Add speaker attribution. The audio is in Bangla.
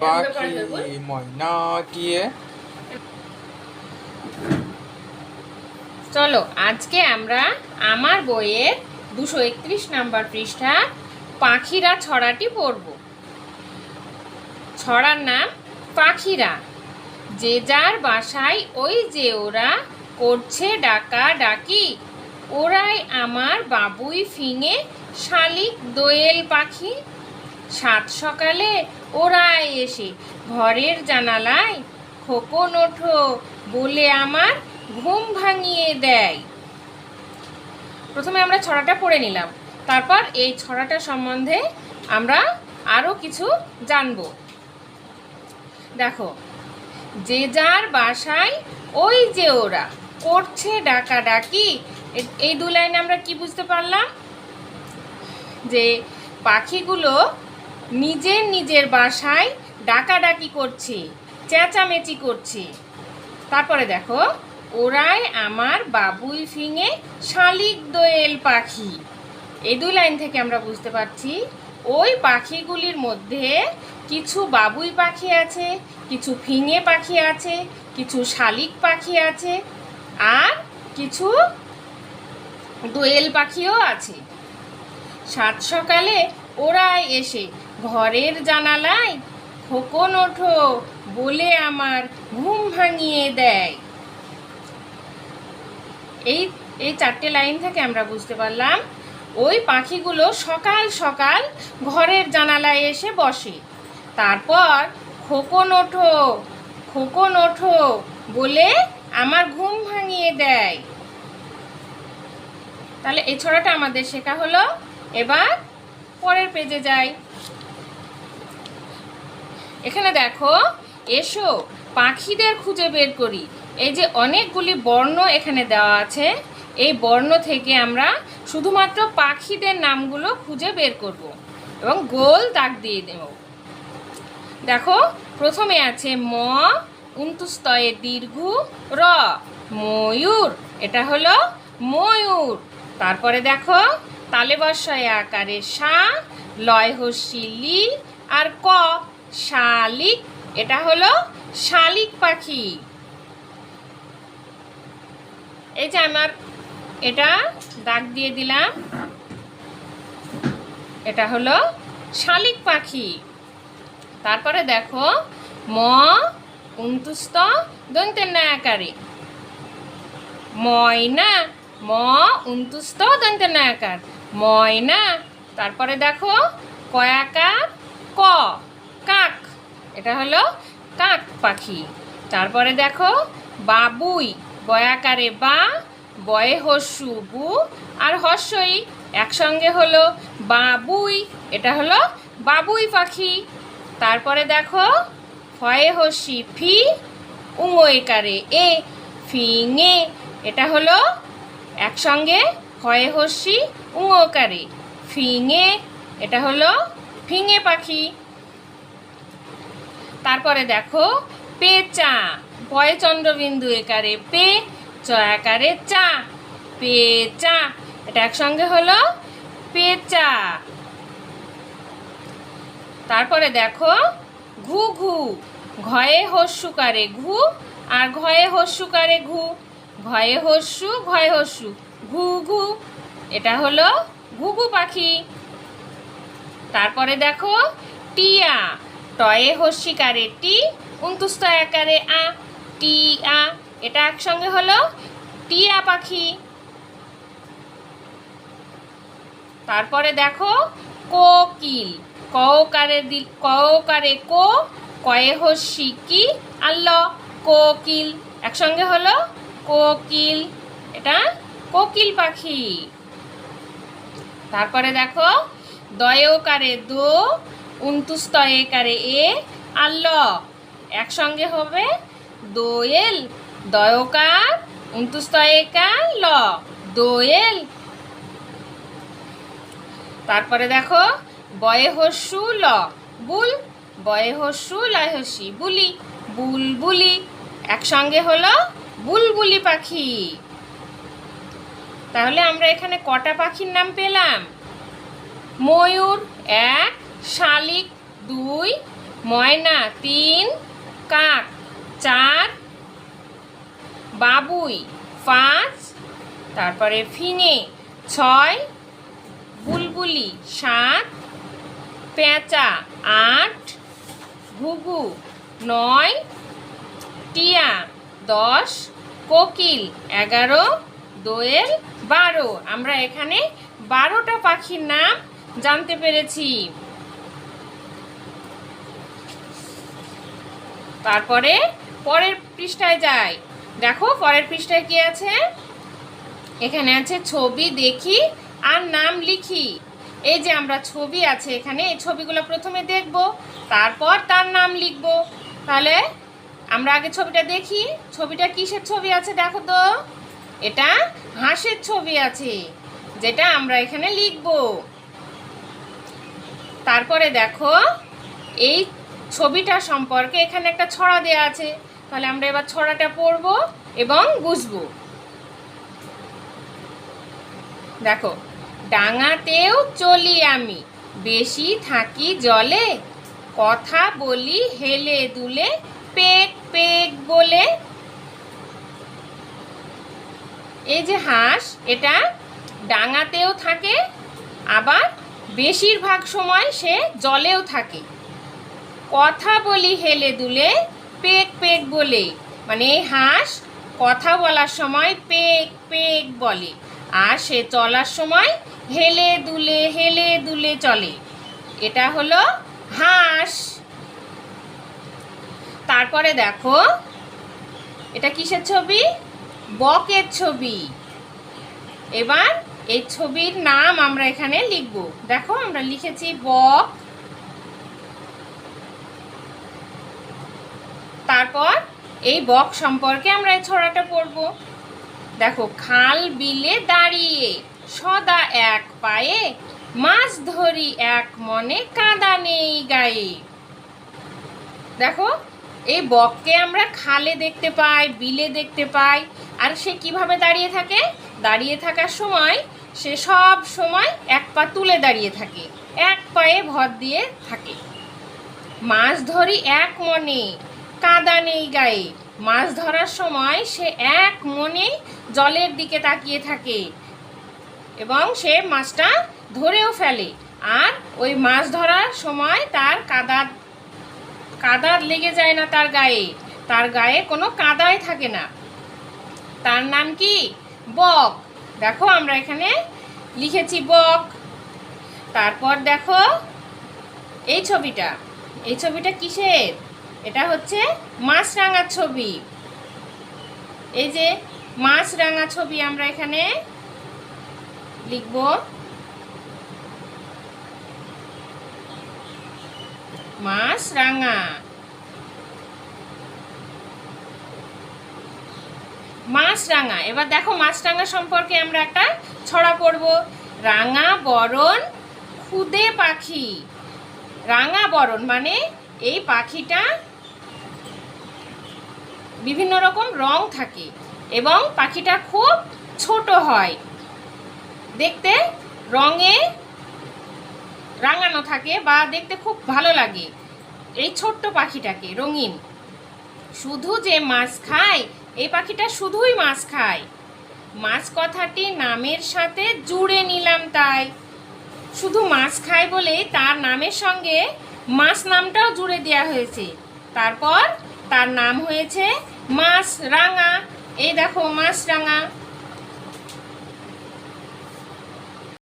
Speaker 1: পাখি ময়না টিয়ে
Speaker 2: চলো আজকে আমরা আমার বইয়ের দুশো একত্রিশ নাম্বার পৃষ্ঠা পাখিরা ছড়াটি পড়ব। ছড়ার নাম পাখিরা। যে যার বাসায় ওই যে ওরা করছে ডাকা ডাকি ওরাই আমার বাবুই ফিঙে শালিক দোয়েল পাখি। সাত সকালে ওরাই এসে ঘরের জানালায় খোকন ওঠো বলে আমার ঘুম ভাঙিয়ে দেয়। প্রথমে আমরা ছড়াটা পড়ে নিলাম। তারপর এই ছড়াটা সম্বন্ধে আমরা আরও কিছু জানব। দেখো, যে যার বাসায় ওই যে ওরা করছে ডাকা ডাকি এই দু লাইনে আমরা কি বুঝতে পারলাম? যে পাখিগুলো নিজের নিজের বাসায় ডাকাডাকি করছে, চেঁচামেচি করছে। তারপরে দেখো, ওরাই আমার বাবুই ফিঙে শালিক দোয়েল পাখি। এই দুই লাইন থেকে আমরা বুঝতে পারছি, ওই পাখিগুলির মধ্যে কিছু বাবুই পাখি আছে, কিছু ফিঙে পাখি আছে, কিছু শালিক পাখি আছে, আর কিছু দোয়েল পাখিও আছে। সাত সকালে ওরাই এসে ঘরের জানালায় খোকন ওঠো বলে আমার ঘুম ভাঙিয়ে দেয়। এই এই চারটে লাইন থেকে আমরা বুঝতে পারলাম, ওই পাখিগুলো সকাল সকাল ঘরের জানালায় এসে বসে। তারপর খোকন ওঠো খোকন ওঠো বলে আমার ঘুম ভাঙিয়ে দেয়। তাহলে এই ছড়াটা আমাদের শেখা হলো। এবার পরের পেজে যাই। এখানে দেখো, এসো, পাখিদের খুঁজে বের করি। এই যে অনেকগুলি বর্ণ এখানে দেওয়া আছে, এই বর্ণ থেকে আমরা শুধুমাত্র পাখিদের নামগুলো খুঁজে বের করব এবং গোল দাগ দিয়ে দেব। দেখো, প্রথমে আছে ম, উন্তুস্তয়ে দীর্ঘ, র, ময়ূর, এটা হলো ময়ূর। তারপরে দেখো তালে বর্ষায় আকারে সা লয় হস্যি লি আর ক শালিক, এটা হলো শালিক পাখি। এই যে আমার এটা দাগ দিয়ে দিলাম। এটা হলো শালিক পাখি। তারপরে দেখো, ম উন্তুস্ত দন্তের না আকারে ময়না, ম উন্তুস্ত দন্তের না আকার ময়না, তারপরে দেখো, কয়াকার, ক। কাক। এটা হলো কাক পাখি। তারপরে দেখো, বাবুই, বয়াকারে বা, বয়ে হস্যু, বু আর হস্যই। একসঙ্গে হলো বাবুই, এটা হলো বাবুই পাখি। তারপরে দেখো, ফয়ে হস্যি, ফি উঙয়কারে এ, ফিঙে। এটা হলো একসঙ্গে ফয়ে হস্যি উঙকারে ফিঙে। এটা হলো ফিঙে পাখি। তারপরে দেখো পেঁচা পয়ে চন্দ্রবিন্দু একারে পে, চ আকারে চা। পেঁচা এটা একসঙ্গে হলো পে চা। তারপরে দেখো, ঘু ঘু। ঘয়ে হস্যুকারে ঘু, আর ঘয়ে হস্যুকারে ঘু। ঘয়ে হস্যু ঘয়ে হস্যু। ঘু ঘু। এটা হলো ঘুঘু পাখি। তারপরে দেখো, টিয়া। টয়ে হস্যিকারে টি, উন্তুস্ত আকারে আ, টি, আ। এটা একসঙ্গে হলো টিয়া পাখি। তারপরে দেখো কোকিল ককারে দি ককারে কো, কয়ে হস্যি কি আল্ল। কোকিল একসঙ্গে হলো কোকিল এটা কোকিল পাখি। তারপরে দেখো দয়কারে দো উন্তুস্তয়ে কারে এ আল্ল। একসঙ্গে হবে দোয়েল, দয়কার উন্তুস্তয়ে কা ল। দোয়েল। তারপরে দেখো বয়ে হস্যু ল। বুল বয়ে হস্যু লয় বুলি বুলবুলি একসঙ্গে হলো বুলবুলি পাখি। তাহলে আমরা এখানে কটা পাখির নাম পেলাম? ময়ূর এক শালিক দুই, ময়না তিন, কাক চার, বাবুই পাঁচ, তারপরে ফিঙে ছয়, বুলবুলি সাত, পেঁচা আট, ঘুঘু নয়, টিয়া দশ, কোকিল এগারো, দোয়েল বারো। আমরা এখানে বারোটা পাখির নাম জানতে পেরেছি। তারপরে পরের পৃষ্ঠায় যাই। দেখো, পরের পৃষ্ঠায় কি আছে? এখানে আছে ছবি দেখি আর নাম লিখি। এই যে আমরা ছবি আছে এখানে, এই ছবিগুলো প্রথমে দেখব, তারপর তার নাম লিখব। তাহলে আমরা আগে ছবিটা দেখি। ছবিটা কিসের ছবি আছে দেখো তো? এটা হাঁসের ছবি আছে, যেটা আমরা এখানে লিখব। তারপরে দেখো, এই ছবিটা সম্পর্কে এখানে একটা ছড়া দেওয়া আছে। তাহলে আমরা এবার ছড়াটা পড়ব এবং বুঝব। দেখো, ডাঙাতেও চলি আমি, বেশি থাকি জলে, কথা বলি হেলে দুলে, পেক পেক বলে। এই যে হাঁস, এটা ডাঙাতেও থাকে, আবার বেশিরভাগ সময় সে জলেও থাকে। কথা বলি হেলে দুলে, পেক পেক বলে। মানে হাঁস কথা বলার সময় পেক পেক বলে, আর সে চলার সময় হেলে দুলে হেলে দুলে চলে। এটা হলো হাঁস। তারপরে দেখো, এটা কিসের ছবি? বকের ছবি। এবার এই ছবির নাম আমরা এখানে লিখব। দেখো আমরা লিখেছি বক তারপর এই বক সম্পর্কে আমরা এই ছড়াটা পড়ব। দেখো, খাল বিলে দাঁড়িয়ে, সদা এক পায়ে, মাছ ধরি এক মনে কাদা নেই গায়ে। দেখো, এই বককে আমরা খালে দেখতে পাই, বিলে দেখতে পাই, আর সে কীভাবে দাঁড়িয়ে থাকে? দাঁড়িয়ে থাকার সময়, সে সব সময় এক পা তুলে দাঁড়িয়ে থাকে, এক পায়ে ভর দিয়ে থাকে। মাছ ধরি এক মনে কাদা নেই গায়ে। মাছ ধরার সময় সে এক মনে জলের দিকে তাকিয়ে থাকে এবং সে মাছটা ধরেও ফেলে। আর ওই মাছ ধরার সময় তার কাদার কাদার লেগে যায় না তার গায়ে। তার গায়ে কোনো কাদাই থাকে না। তার নাম কি? বক। দেখো আমরা এখানে লিখেছি বক। তারপর দেখো এই ছবিটা। এই ছবিটা কিসের? এটা হচ্ছে মাছরাঙার ছবি। এই যে মাছরাঙা ছবি আমরা এখানে লিখব। মাছরাঙা। মাছরাঙা। এবার দেখো মাছরাঙা সম্পর্কে আমরা একটা ছড়া পড়ব। রাঙা বরণ খুদে পাখি। রাঙা বরণ মানে এই পাখিটা বিভিন্ন রকম রং থাকে এবং পাখিটা খুব ছোট হয়। দেখতে রঙে রাঙানো থাকে বা দেখতে খুব ভালো লাগে এই ছোট্ট পাখিটাকে, রঙিন। শুধু যে মাছ খায়, এই পাখিটা শুধুই মাছ খায়। মাছ কথাটি নামের সাথে জুড়ে নিলাম তাই। শুধু মাছ খায় বলেই তার নামের সঙ্গে মাছ নামটাও জুড়ে দেওয়া হয়েছে। তারপর তার নাম হয়েছে মাছ রাঙা এই দেখো মাছ রাঙা।